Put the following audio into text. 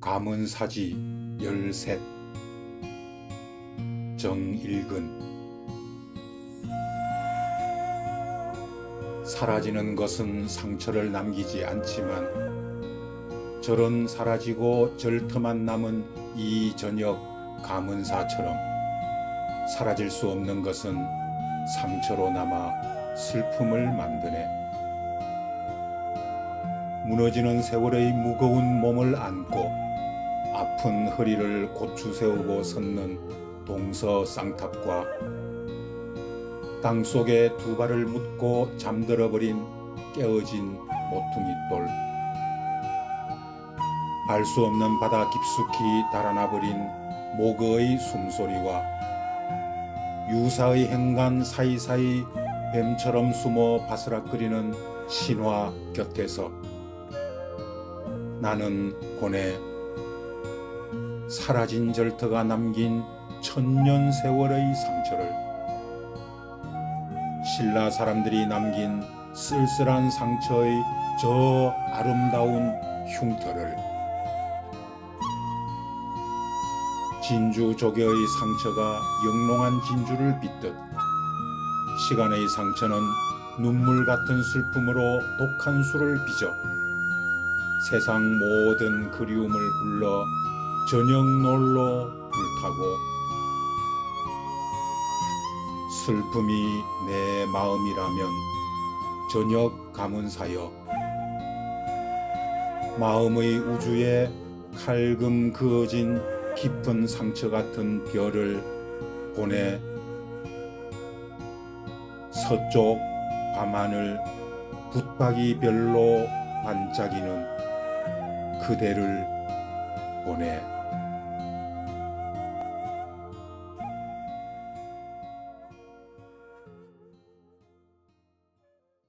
가문사지 열셋 정일근 사라지는 것은 상처를 남기지 않지만 절은 사라지고 절터만 남은 이 저녁 가문사처럼 사라질 수 없는 것은 상처로 남아 슬픔을 만드네. 무너지는 세월의 무거운 몸을 안고 아픈 허리를 고추 세우고 섰는 동서 쌍탑과 땅 속에 두 발을 묻고 잠들어 버린 깨어진 모퉁이 돌. 알 수 없는 바다 깊숙이 달아나 버린 모거의 숨소리와 유사의 행간 사이사이 뱀처럼 숨어 바스락거리는 신화 곁에서 나는 고뇌 사라진 절터가 남긴 천년 세월의 상처를. 신라 사람들이 남긴 쓸쓸한 상처의 저 아름다운 흉터를. 진주 조개의 상처가 영롱한 진주를 빚듯 시간의 상처는 눈물 같은 슬픔으로 독한 수를 빚어 세상 모든 그리움을 불러 저녁 놀로 불타고 슬픔이 내 마음이라면 저녁 가문사여 마음의 우주에 칼금 그어진 깊은 상처 같은 별을 보내 서쪽 밤하늘 붙박이 별로 반짝이는 그대를 보내